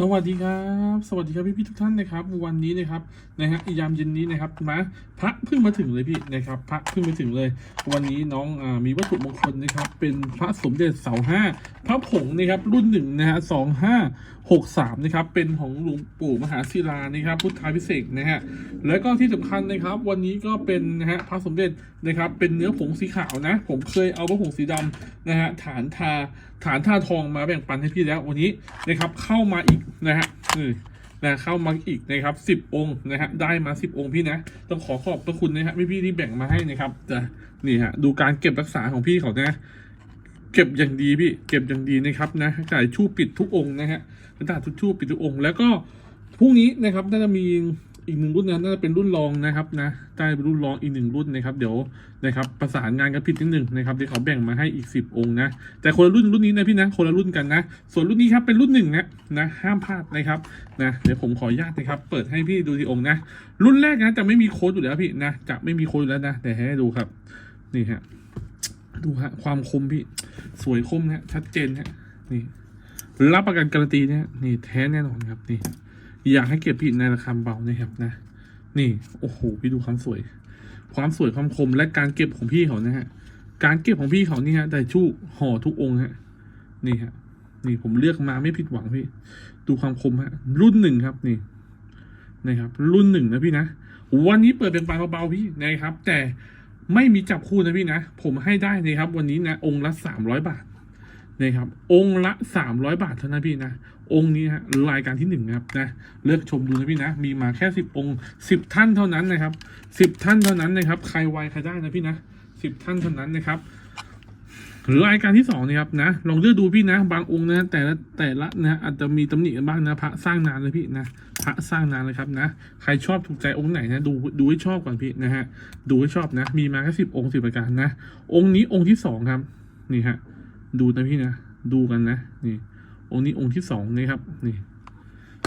สวัสดีครับ สวัสดีครับพี่พี่ๆทุกท่านนะครับ วันนี้นะครับนะฮะยามเย็นนี้นะครับมาพระเพิ่งมาถึงเลยพี่นะครับพระเพิ่งมาถึงเลย วันนี้น้องอามีวัตถุมงคลนะครับ เป็นพระสมเด็จเสาห้าพระผงนะครับรุ่นหนึ่งนะฮะสองห้าหกสามนะครับเป็นของหลวงปู่มหาศิลานะครับพุทธาพิเศษนะฮะแล้วก็ที่สำคัญนะครับ วันนี้ก็เป็นนะฮะพระสมเด็จนะครับ เป็นเนื้อผงสีขาวนะ ผมเคยเอาพระผงสีดำนะฮะฐานทาฐานทาทองมาแบ่งปันให้พี่แล้ววันนี้นะครับเข้ามาอีกนะฮะนี่นะเข้ามาอีกนะครับสิบองค์นะฮะได้มาสิบองค์พี่นะต้องขอขอบพระคุณนะฮะพี่พี่ที่แบ่งมาให้นะครับแต่นี่ฮะดูการเก็บรักษาของพี่เขานะเก็บอย่างดีพี่เก็บอย่างดีนะครับนะกระดาษชู่ปิดทุกองค์นะฮะกระดาษทิชชู่ปิดทุกองค์แล้วก็พรุ่งนี้นะครับน่าจะมี อีกหนึ่งรุ่นนะน่าจะเป็นรุ่นรองนะครับนะได้เป็นรุ่นรองอีกหนึ่งรุ่นนะครับ เดี๋ยวนะครับประสานงานกันผิดนิดหนึ่งนะครับที่เขาแบ่งมาให้อีกสิบองค์นะแต่คนละรุ่นรุ่นนี้นะพี่นะคนละรุ่นกันนะ ส่วนรุ่นนี้ครับเป็นรุ่นหนึ่งนะนะห้ามพลาดนะครับนะเดี๋ยวผมขออนุญาตนะครับ เปิดให้พี่ดูที่องค์นะ รุ่นแรกนะจะไม่มีโค้ดอยู่แล้วพี่นะจะไม่มีโค้ดอยู่แล้วนะแต่ให้ดูครับนี่ฮะดูฮะความคมพี่สวยคมนะชัดเจนฮะนี่รับประกันการันตีเนี่ยนี่แท้แน่นอนครับนี่ อยากให้เก็บพี่ในราคาเบานะครับนะ นี่โอ้โหพี่ดูความสวย ความสวยความคมและการเก็บของพี่เขานะฮะการเก็บของพี่เขานี่ฮะแต่ชู่ห่อทุกองค์ฮะ นี่ฮะ นี่ผมเลือกมาไม่ผิดหวังพี่ ดูความคมฮะ รุ่นหนึ่งครับนี่นะครับ รุ่นหนึ่งนะพี่นะวันนี้เปิดเป็นปลายเบาๆพี่นะครับ แต่ไม่มีจับคู่นะพี่นะ ผมให้ได้นะครับ วันนี้นะ องค์ละสามร้อยบาทนะครับ องค์ละสามร้อยบาทเท่านั้นพี่นะ องค์นี้ฮะรายการที่หนึ่งนะครับนะเลือกชมดูนะพี่นะ มีมาแค่สิบองค์สิบท่านเท่านั้นนะครับสิบท่านเท่านั้นนะครับ ใครไวใครได้นะพี่นะสิบท่านเท่านั้นนะครับหรือรายการที่สองนะครับนะลองเลือกดูพี่นะ บางองค์นะแต่ละแต่ละนะอาจจะมีตำหนิกันบ้างนะพระสร้างนานเลยพี่นะพระสร้างนานเลยครับนะ ใครชอบถูกใจองค์ไหนนะดูดูให้ชอบก่อนพี่นะฮะดูให้ชอบนะ มีมาแค่สิบองค์สิบประการนะ องค์นี้องค์ที่สองครับ นี่ฮะดูนะพี่นะ ดูกันนะนี่ องค์นี้องค์ที่สองนะครับนี่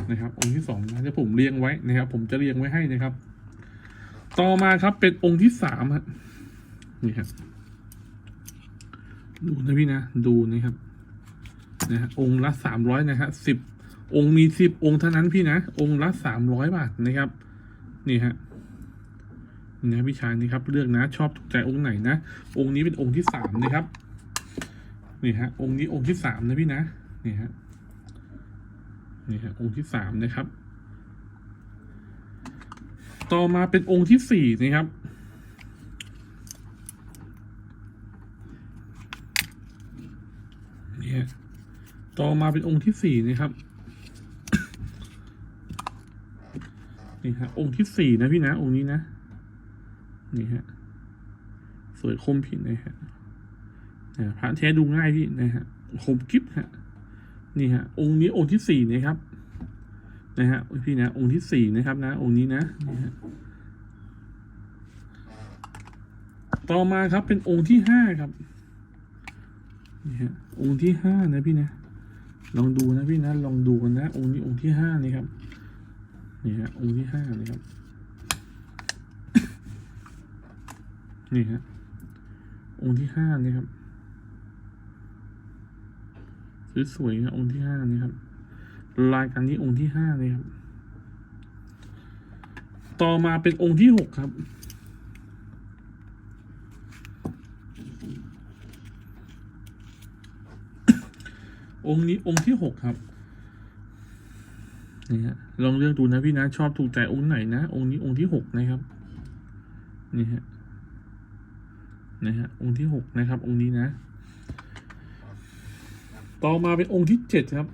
นะครับ องค์ที่สองนะที่ผมเรียงไว้นะครับ ผมจะเรียงไว้ให้นะครับ ต่อมาครับเป็นองค์ที่สามฮะนี่ครับดูนะพี่นะดูนะครับนะฮะองค์ละสามร้อยนะฮะสิบองค์มีสิบองค์เท่านั้นพี่นะ องค์ละสามร้อยบาทนะครับ นี่ฮะนี่นะพี่ชายนี่ครับ เลือกนะ ชอบถูกใจองค์ไหนนะ องค์นี้เป็นองค์ที่สามนะครับ นี่ฮะ องค์นี้องค์ที่สามนะพี่นะ นี่ฮะนี่ฮะองค์ที่สามนะครับ ต่อมาเป็นองค์ที่สี่นะครับ นี่ฮะต่อมาเป็นองค์ที่สี่นะครับนี่ฮะองค์ที่สี่นะพี่นะ องค์นี้นะ นี่ฮะสวยคมผินนะฮะพระแท้ดูง่ายพี่นะฮะคมกิ๊บฮะ นี่ฮะองค์นี้องค์ที่สี่นะครับนะฮะพี่นะองค์ที่สี่นะครับนะ องค์นี้นะนี่ฮะต่อมาครับเป็นองค์ที่ห้าครับนี่ฮะองค์ที่ห้านะพี่นะ ลองดูนะพี่นะลองดูกันนะ องค์นี้องค์ที่ห้านี่ครับนี่ฮะองค์ที่ห้านี่ครับ นี่ฮะองค์ที่ห้านี่ครับ สวยๆนะองค์ที่ห้านี่ครับรายการนี้องค์ที่ห้านี่ครับ ต่อมาเป็นองค์ที่หกครับ องค์นี้องค์ที่หกครับนี่ฮะลองเลือกดูนะพี่นะ ชอบถูกใจองค์ไหนนะ องค์นี้องค์ที่หกนะครับ นี่ฮะ นะฮะ องค์ที่หกนะครับ องค์นี้นะ ต่อมาเป็นองค์ที่เจ็ดครับ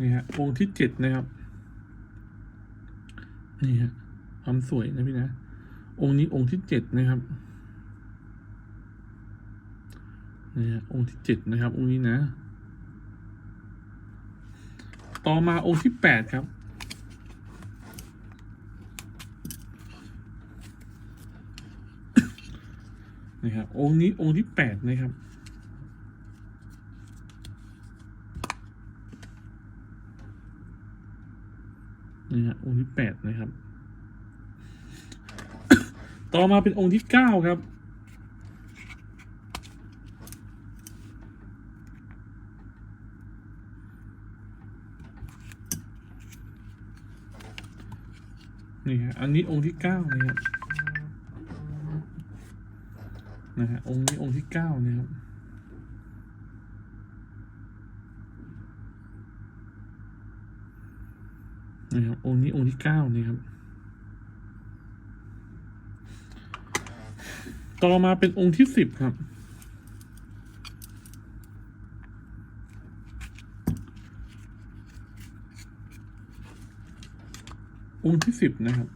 นี่ฮะองค์ที่เจ็ดนะครับ นี่ฮะความสวยนะพี่นะ องค์นี้องค์ที่เจ็ดนะครับนี่ฮะองค์ที่เจ็ดนะครับ องค์นี้นะ ต่อมาองค์ที่แปดครับนี่ครับองค์นี้องค์ที่แปดนะครับนี่ฮะองค์ที่แปดนะครับ ต่อมาเป็นองค์ที่เก้าครับ นี่ฮะอันนี้องค์ที่เก้านะครับนะฮะองค์นี้องค์ที่เก้านะครับนะครับองค์นี้องค์ที่เก้านะครับ ต่อมาเป็นองค์ที่สิบครับ องค์ที่สิบนะครับ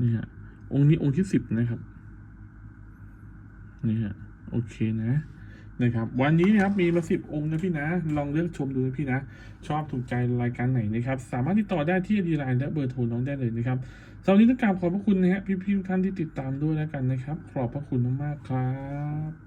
นี่ฮะองค์นี้องค์ที่สิบนะครับนี่ฮะโอเคนะนะครับวันนี้นะครับมีมาสิบองค์นะพี่นะ ลองเลือกชมดูนะพี่นะ ชอบถูกใจรายการไหนนะครับ สามารถติดต่อได้ที่ดีไลน์และเบอร์โทรน้องได้เลยนะครับสำหรับนนี้ต้องกราบขอบพระคุณนะฮะพี่ๆทุกท่านที่ติดตามด้วยแล้วกันนะครับ ขอบพระคุณมากๆครับ